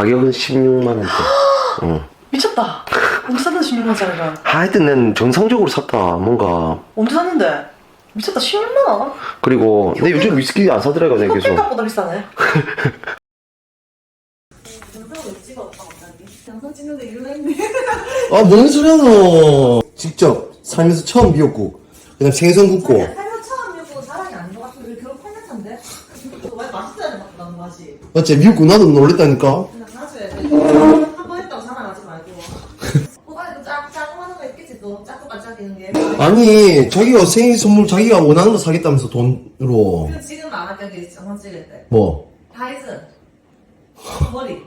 가격은 16만 원대. 어. 미쳤다. 언제 샀는데 16만 짜리가? 하여튼 난 정상적으로 샀다. 뭔가 언제 샀는데? 미쳤다. 16만 원? 그리고 근데 요즘 위스키 안 사더라고 내가 계속. 생각보다 비싸네. 아, 뭔 소리야, 너. 직접 살면서 처음 미역국. 그 다음 생선 굽고. 살면 처음 먹고 사랑이 아닌 것 같은데 결혼 8년 차인데? 왜 맛있어야 돼, 나는 맛이. 어째 미역국 나도 놀랬다니까? 그냥 사줘야 돼. 한번 했다고 자랑하지 말고. 오빠도 짝, 짜고하는 거 있겠지, 너. 짜고 반짝이는 게. 아니, 자기가 생일 선물 자기가 원하는 거 사겠다면서 돈으로. 지금 안 할게, 영상 찍을 때. 뭐. 다이슨. 머리.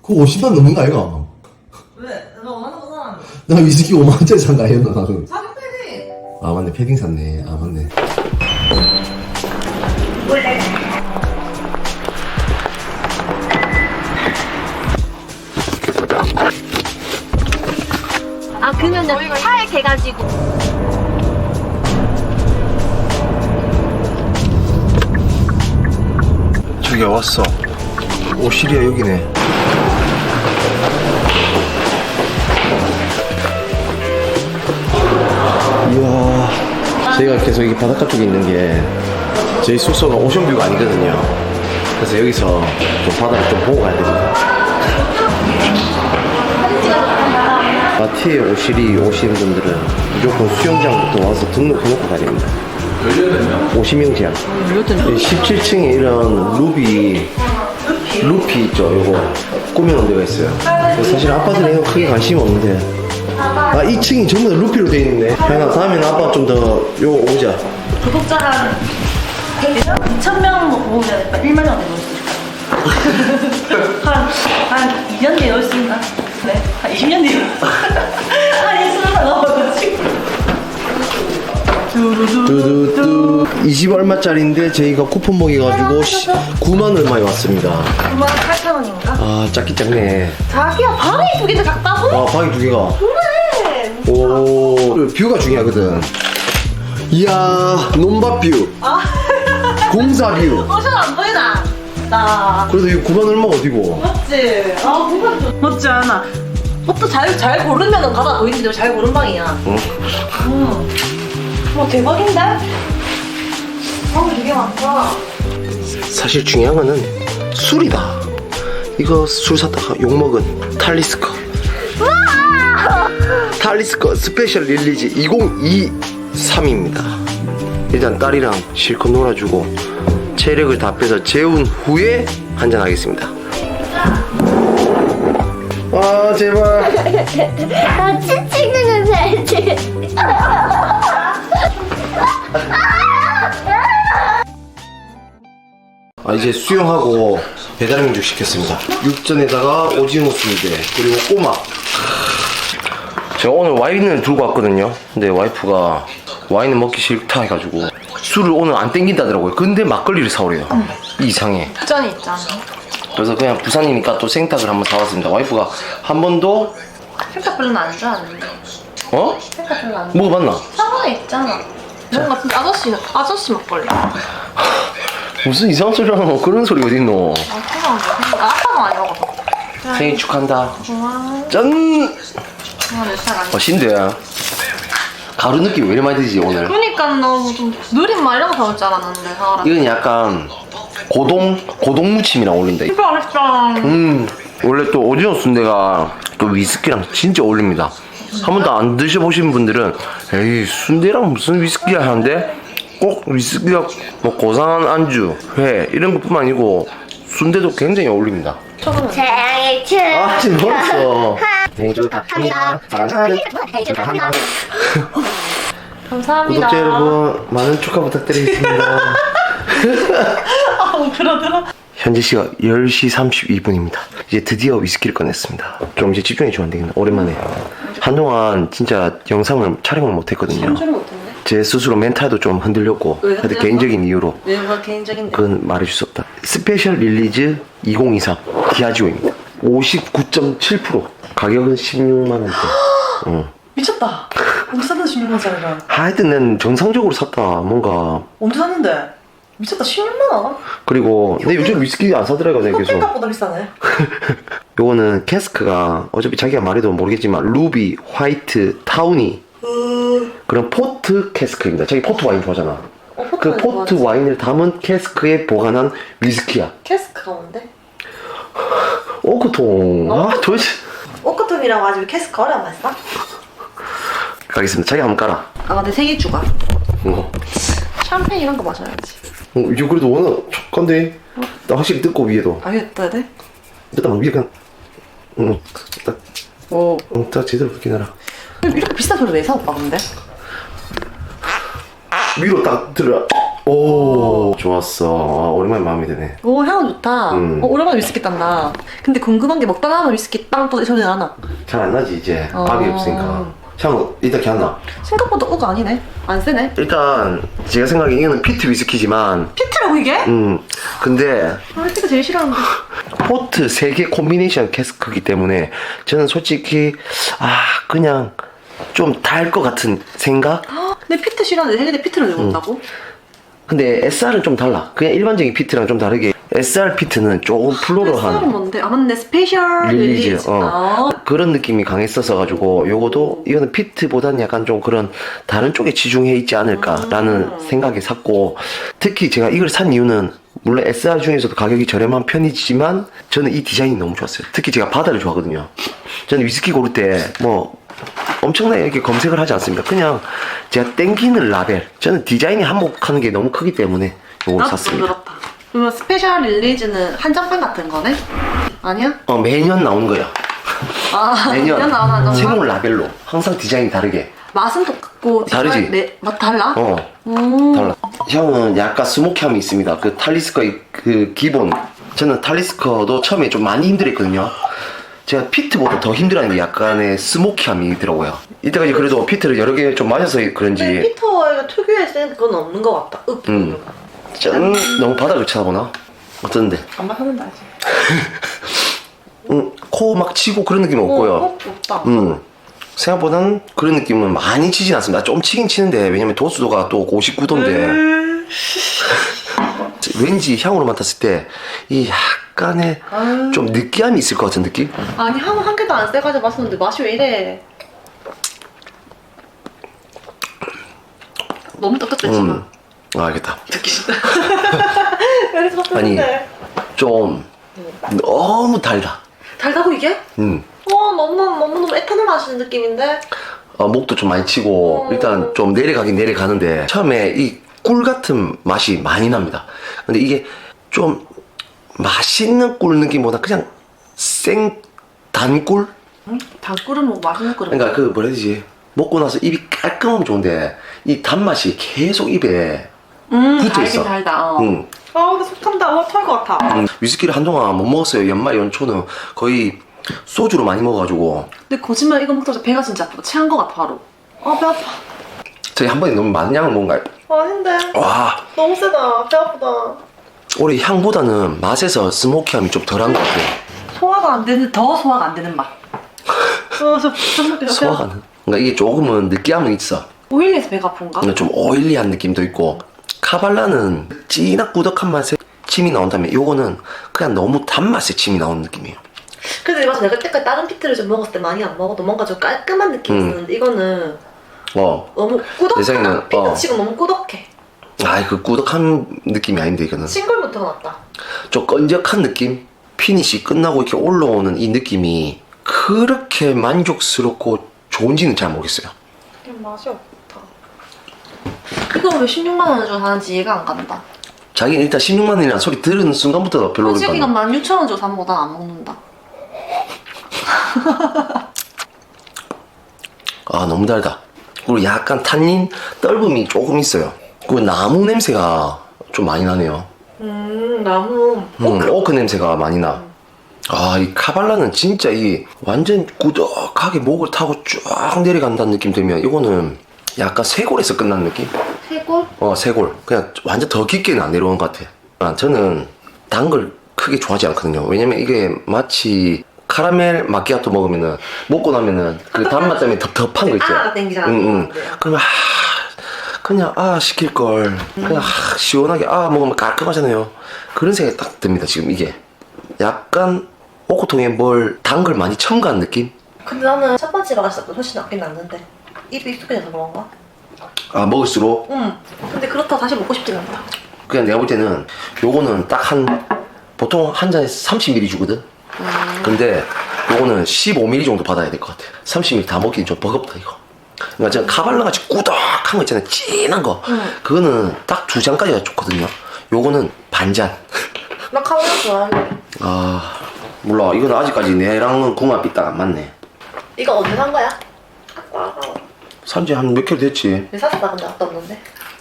그거 50만 넘는 거 아이가? 왜? 내가 원하는 거 사놨는데. 나 위스키 5만원짜리 산거 아니었나, 나는. 사기 패리. 아, 맞네. 패딩 샀네. 아, 맞네. 아 그러면은 차에 개가지고 저기 왔어. 오시리아 여기네. 이야, 저희가 계속 여기 바닷가 쪽에 있는 게 저희 숙소가 오션뷰가 아니거든요. 그래서 여기서 좀 바다를 좀 보고 가야 됩니다. 마티에 오시리 오시는 분들은 무조건 수영장부터 와서 등록해놓고 가야 됩니다. 50명 제한. 17층에 이런 루비, 루피 있죠, 요거. 꾸며놓은 데가 있어요. 사실 아빠들은 이거 크게 관심이 없는데. 아, 2층이 전부 다 루피로 돼 있는데. 현아, 다음에는 아빠 좀 더, 요거 오자. 구독자 한 2,000명 모으면 1만 원 되고 있으니까 한, 한 2년 뒤에 올수 있나? 네? 한 20년 뒤에 한 20년 넘어가지고 뚜두뚜. 20 얼마짜리인데 저희가 쿠폰 먹여가지고 9만 얼마에 왔습니다. 9만 8천 원인가? 아, 작기 작네. 자기야 방이 두 개도 작다고? 아, 방이 두 개가. 그래 오, 뷰가 중요하거든. 이야, 논밭뷰. 공사 뷰. 어선 안 보이나? 나 그래도 이 9만 얼마 어디고? 맞지? 아 뭔가 좀 멋지 않아. 옷도 잘, 잘 고르면 가다 보이는데 잘 고른 방이야 응? 음. 뭐 대박인데? 방이 되게 많다 사실 중요한 거는 술이다. 이거 술 샀다가 욕먹은 탈리스커. 탈리스커 스페셜 릴리즈 2023입니다. 일단 딸이랑 실컷 놀아주고 체력을 다 빼서 재운 후에 한잔하겠습니다. 아 제발. 같이 찍는 거 알지? 아, 이제 수영하고 배달음식 시켰습니다. 육전에다가 오징어 순대 그리고 꼬막. 제가 오늘 와인을 들고 왔거든요. 근데 와이프가 와인을 먹기 싫다 해가지고 술을 오늘 안 땡긴다더라고요. 근데 막걸리를 사오래요. 이상해. 짠이 있잖아 그래서 그냥 부산이니까 또 생닭을 한번 사왔습니다. 와이프가 한 번도 생각 별로 안 좋아하는데 어? 생각 별로 안 좋아 먹어봤나? 사과에 있잖아 뭔가 진짜 아저씨 아저씨 아 무슨 이상한 소리 하는 거 그런 소리 어딨노? 그냥 뭐 아빠가 많이 먹어서 생일 축한다. 좋아 짠! 내살 아니야 맛있는데. 가루 느낌 왜 이리 많이 드지 오늘? 그러니까 너좀 느린 말 이런 거 사올 줄 알았는데 사와라 이건 약간 고동 고동 무침이랑 어울린다. 진짜 맛있다 음 원래 또 오징어 순대가 또 위스키랑 진짜 어울립니다. 한 번도 안 드셔보신 분들은 에이 순대랑 무슨 위스키야 하는데 꼭 위스키가 뭐 고상한 안주, 회 이런 것뿐만 아니고 순대도 굉장히 어울립니다. 생일 아 지금. 생일 축하합니다. 사랑하는 감사합니다 구독자 여러분 많은 축하 부탁드리겠습니다. 아 그러더라 현재 시각 10시 32분입니다. 이제 드디어 위스키를 꺼냈습니다. 좀 이제 집중해 주면 안 되겠네. 오랜만에. 한동안 진짜 영상을 촬영을 못 했거든요. 못했네 제 스스로 멘탈도 좀 흔들렸고, 왜 근데 흔들렸어? 개인적인 이유로 왜 이거 개인적인데 그건 말해줄 수 없다. 스페셜 릴리즈 2023 디아지오입니다. 59.7% 가격은 16만 원대. 어. 미쳤다. 언제 샀는데 16만짜리가? 하여튼 난 정상적으로 샀다. 뭔가 언제 샀는데? 미쳤다. 16만 원? 그리고 근데 요즘 위스키 안 사더라고 내가 계속. 생각보다 비싸네. 요거는 캐스크가 어차피 자기가 말해도 모르겠지만 루비, 화이트, 타우니 그런 포트 캐스크입니다. 자기 포트 와인 좋아하잖아. 어, 그 포트 좋아하지. 와인을 담은 캐스크에 보관한 위스키야. 캐스크가 뭔데? 오크통. 아, 도대체. 오크통이라고 왜 캐스크 어려운 맛있어? 가겠습니다. 자기 한번 깔아. 아 근데 생일 주가 어. 샴페인 이런 거 마셔야지 어, 이거 그래도 워낙 촉간데. 나 확실히 뜯고 위에도. 아 떠야 돼? 일단 위에 그냥. 응. 딱, 오 응, 딱 제대로 붙긴 해라. 이렇게 비싼 소리 왜사 오빠 근데? 위로 딱 들어. 오, 좋았어. 아, 오랜만에 마음에 드네. 오 향은 좋다 음. 어, 오랜만에 위스키 딴다 근데 궁금한 게 먹다 나면 위스키 빵또 소리 나나 잘 안 나지, 이제. 어. 밥이 없으니까. 향, 일단 걔안 생각보다 우가 아니네 안 세네 일단, 제가 생각에 이거는 피트 위스키지만, 피트라고 이게? 음, 근데, 아 피트 제일 싫어하는데 포트 세개 콤비네이션 캐스크이기 때문에, 저는 솔직히, 아, 그냥, 좀 달 것 같은 생각? 헉, 내 피트 싫어하는데 헬리데 피트를 음. 들고 온다고? 근데 SR은 좀 달라. 그냥 일반적인 피트랑 좀 다르게, SR 피트는 조금 플로럴한. 뭔데? 아 맞네 스페셜 릴리즈 어. 아, 그런 느낌이 강했었어 가지고 요거도 이거는 피트보다는 약간 좀 그런 다른 쪽에 치중해 있지 않을까라는 생각에 샀고 특히 제가 이걸 산 이유는 물론 SR 중에서도 가격이 저렴한 편이지만 저는 이 디자인이 너무 좋았어요. 특히 제가 바다를 좋아하거든요. 저는 위스키 고를 때 뭐 엄청나게 이렇게 검색을 하지 않습니다. 그냥 제가 땡기는 라벨. 저는 디자인이 한몫하는 게 너무 크기 때문에 나도 좀 샀습니다. 들었다 그러면 스페셜 릴리즈는 한정판 같은 거네? 아니야? 어, 매년 나오는 거예요. 아 매년 나오나 한정판? 새로운 라벨로 항상 디자인이 다르게. 맛은 똑같고 다르지? 디자인- 네, 맛 달라? 어. 음. 달라. 향은 약간 스모키함이 있습니다. 그 탈리스커의 그 기본. 저는 탈리스커도 처음에 좀 많이 힘들었거든요. 제가 피트보다 더 힘들었는데 약간의 스모키함이 있더라고요. 이때까지 그래도 피트를 여러 개 좀 마셔서 그런지 피터가 특유의 센 그건 없는 것 같다 윽 음. 짠 너무 바닥을 쳐다보나? 어떤데? 안 마셨는데 아직 음, 코 막 치고 그런 느낌은 없고요. 어, 없다 음. 생각보다는 그런 느낌은 많이 치진 않습니다. 좀 치긴 치는데 왜냐면 도수도가 또 59도인데 음. 왠지 향으로 맡았을 때 이 약간의 좀 느끼함이 있을 것 같은 느낌? 아니 한, 한 개도 안 세가지고 마셨는데 맛이 왜 이래 너무 떡떡했지만 음. 아, 알겠다. 듣기 싫다 왜 이렇게 아니. 맛있는데 좀 너무 달다. 달다고 이게? 음. 와 너무너무 너무 너무 에탄올 마시는 느낌인데 어, 목도 좀 많이 치고 음. 일단 좀 내려가긴 내려가는데 처음에 이 꿀 같은 맛이 많이 납니다. 근데 이게 좀 맛있는 꿀 느낌보다 그냥 생 단꿀? 단꿀은 뭐 맛있는 꿀은 그러니까 그 뭐라 해야 되지? 먹고 나서 입이 깔끔하면 좋은데 이 단맛이 계속 입에 음 붙어 있어. 달다 어. 음. 아 근데 속 탄다 어, 털것 같아 음, 위스키를 한동안 못 먹었어요. 연말 연초는 거의 소주로 많이 먹어가지고 근데 거짓말 이거 먹자마자 배가 진짜 아프다 체한 것 같아 바로 아 배 아파 저희 한 번에 너무 많은 양을 먹은 거예요. 아닌데 와 너무 세다 배 아프다 올해 향보다는 맛에서 스모키함이 좀 덜한 것 같아요. 소화가 안 되는 더 소화가 안 되는 맛 어저 좀 소화가는. 그러니까 이게 조금은 느끼함은 있어. 오일리에서 배가 아픈가? 근데 좀 오일리한 느낌도 있고 카발라는 진한 꾸덕한 맛에 침이 나온다면 요거는 그냥 너무 단맛에 침이 나오는 느낌이에요. 근데 이거 내가 때까지 다른 피트를 좀 먹었을 때 많이 안 먹어도 뭔가 좀 깔끔한 느낌이 음. 있었는데 이거는 어, 너무 내 생각에는, 피트 어. 치고 너무 꾸덕해 아이 그 꾸덕한 느낌이 아닌데 이거는 싱글부터가 낫다 좀 끈적한 느낌? 피니시 끝나고 이렇게 올라오는 이 느낌이 그렇게 만족스럽고 좋은지는 잘 모르겠어요. 그냥 맛이 없다 이거 왜 16만 원을 주고 사는지 이해가 안 간다 자기는 일단 16만 원이라는 소리 들은 순간부터 별로니까. 솔직히 이건 16,000원 주고 사는 거난 안 먹는다 아 너무 달다. 그리고 약간 탄닌 떫음이 조금 있어요. 그리고 나무 냄새가 좀 많이 나네요. 음 나무 음, 오크 냄새가 많이 나. 아, 이 카발라는 진짜 이 완전 꾸덕하게 목을 타고 쫙 내려간다는 느낌 들면 이거는 약간 쇄골에서 끝난 느낌? 해골? 어, 쇄골. 그냥 완전 더 깊게는 안 내려오는 것 같아. 아, 저는 단 걸 크게 좋아하지 않거든요. 왜냐면 이게 마치 카라멜 마키아토 먹으면은 먹고 나면은 그 단맛 때문에 텁텁한 거 있죠. 아, 땡기잖아. 응, 응. 그러면 아, 그냥 아 시킬 걸 그냥 아, 시원하게 아 먹으면 깔끔하잖아요. 그런 생각이 딱 듭니다. 지금 이게 약간 오크통에 뭘 단 걸 많이 첨가한 느낌? 근데 나는 첫 번째 맛이 훨씬 낫긴 낫는데 입이 익숙해져서 그런가? 아 먹을수록 응 근데 그렇다고 다시 먹고 싶진 않다 그냥 내가 볼 때는 요거는 딱 한 보통 한 잔에 30ml 주거든. 근데 요거는 15ml 정도 받아야 될 것 같아. 30ml 다 먹기는 좀 버겁다 이거. 그러니까 저 카발라 같이 꾸덕한 거 있잖아요. 진한 거. 그거는 딱 두 잔까지가 좋거든요. 요거는 반 잔. 나 카오야 좋아해 아 몰라. 이건 아직까지 내랑은 궁합이 딱 안 맞네. 이거 언제 산 거야? 아까 산지 한몇 킬로 됐지. 왜 샀어? 나 근데 아까 없는데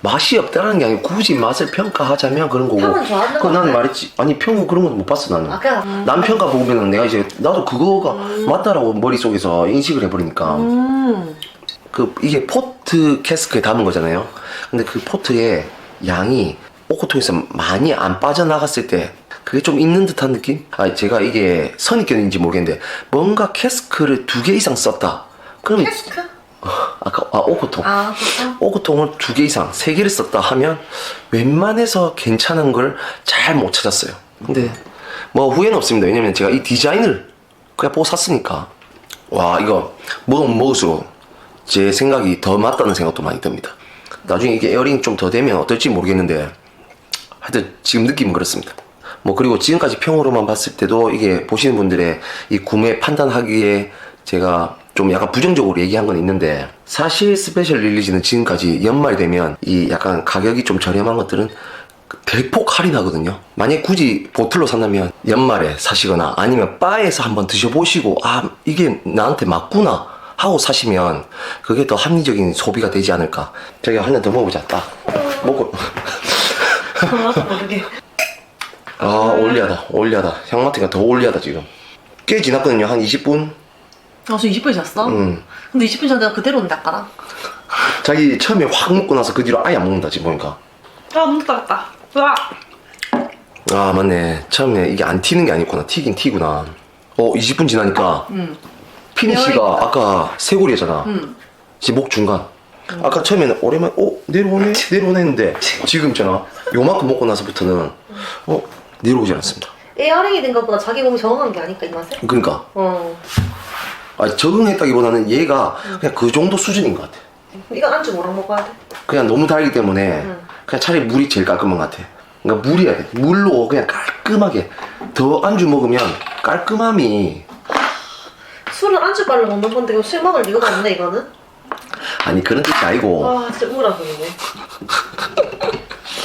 맛이 없다는 게 아니고 굳이 맛을 평가하자면 그런 거고. 평은 좋아하는 그거 나는 건데. 말했지. 아니 평은 그런 건못 봤어 나는. 아 그냥 남 평가 보면은 내가 이제 나도 그거가 맞다라고 머릿속에서 인식을 해버리니까 음 그 이게 포트 캐스크에 담은 거잖아요 근데 그 포트에 양이 오코통에서 많이 안 빠져나갔을 때 그게 좀 있는 듯한 느낌? 아 제가 이게 선입견인지 모르겠는데 뭔가 캐스크를 두 개 이상 썼다 그럼 캐스크? 아까 아 오코통 아 오크통을 두 개 이상, 세 개를 썼다 하면 웬만해서 괜찮은 걸 잘 못 찾았어요. 근데 뭐 후회는 없습니다. 왜냐면 제가 이 디자인을 그냥 보고 샀으니까. 와, 이거 먹으면 먹을수록 제 생각이 더 맞다는 생각도 많이 듭니다. 나중에 이게 에어링 좀 더 되면 어떨지 모르겠는데 하여튼 지금 느낌은 그렇습니다. 뭐 그리고 지금까지 평으로만 봤을 때도 이게 보시는 분들의 이 구매 판단하기에 제가 좀 약간 부정적으로 얘기한 건 있는데 사실 스페셜 릴리즈는 지금까지 연말 되면 이 약간 가격이 좀 저렴한 것들은 대폭 할인하거든요. 만약 굳이 보틀로 산다면 연말에 사시거나 아니면 바에서 한번 드셔보시고 아 이게 나한테 맞구나 하고 사시면 그게 더 합리적인 소비가 되지 않을까. 저기 한잔더 먹어보자. 딱 먹고 모르게 아 올리하다 올리하다 향마트가 더 올리하다 지금 꽤 지났거든요 한 20분 아, 저 20분 잤어? 음. 근데 20분 전에 그대로인데 아까랑. 자기 처음에 확 먹고 나서 그 뒤로 아예 안 먹는다 지금 보니까. 아 문득 닫았다. 와! 아 맞네. 처음에 이게 안 튀는 게 아니구나. 튀긴 튀구나. 어 20분 지나니까 응. 피니쉬가. 아까 쇄골이었잖아. 응. 지금 목 중간. 아까 처음에는 오랜만에 어 내려오네? 내려오네 했는데 지금 있잖아. 요만큼 먹고 나서부터는 어 내려오지 않습니다. 에어링이 된 것보다 자기 몸이 적응한 게 아닐까 이 맛에? 그러니까. 어 아, 적응했다기보다는 얘가 그냥 그 정도 수준인 것 같아 이거 안주 뭐랑 먹어야 돼? 그냥 너무 달기 때문에 응. 그냥 차라리 물이 제일 깔끔한 것 같아. 그러니까 물이야 돼. 물로 그냥 깔끔하게 더 안주 먹으면 깔끔함이 술은 안주빨로 먹는 건데 이거 술 먹을 이유가 없네 이거는 아니 그런 뜻이 아니고 와 진짜 소리네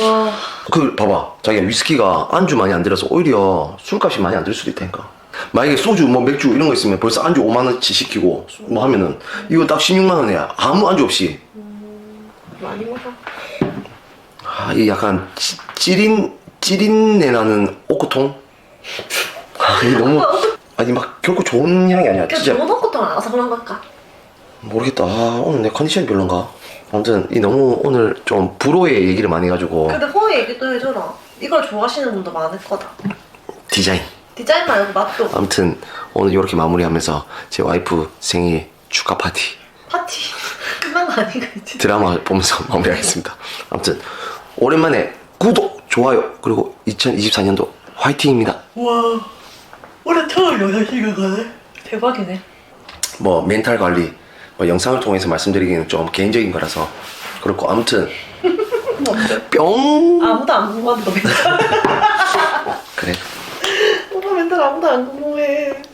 와그 봐봐 자기가 위스키가 안주 많이 안 들어서 오히려 술값이 많이 안 들 수도 있다니까. 만약에 소주 뭐 맥주 이런 거 있으면 벌써 안주 5만 원치 시키고 뭐 하면은 이거 딱 16만 원이야 아무 안주 없이 많이 먹어 아, 이 약간 찌, 찌린 찌린내 나는 오크통 아, 이게 너무 아니 막 결코 좋은 향이 아니야 그냥 진짜 좋은 것도 그런 걸까? 모르겠다. 아, 오늘 내 컨디션이 별론가? 아무튼 이 너무 오늘 좀 불호의 얘기를 많이 해가지고 근데 호의 얘기도 해줘라 이걸 좋아하시는 분도 많을 거다 디자인. 디자인 말고 맛도 아무튼 오늘 이렇게 마무리하면서 제 와이프 생일 축하 파티. 파티? 끝난 거 아닌가 이제 드라마 보면서 마무리하겠습니다. 아무튼 오랜만에 구독, 좋아요 그리고 2024년도 화이팅입니다. 와. 올해 처음 영상 찍어가네? 대박이네. 뭐 멘탈 관리 뭐 영상을 통해서 말씀드리기는 좀 개인적인 거라서 그렇고 아무튼 뿅! 아무도 안 궁금한데 너 그래 아무도 안 궁금해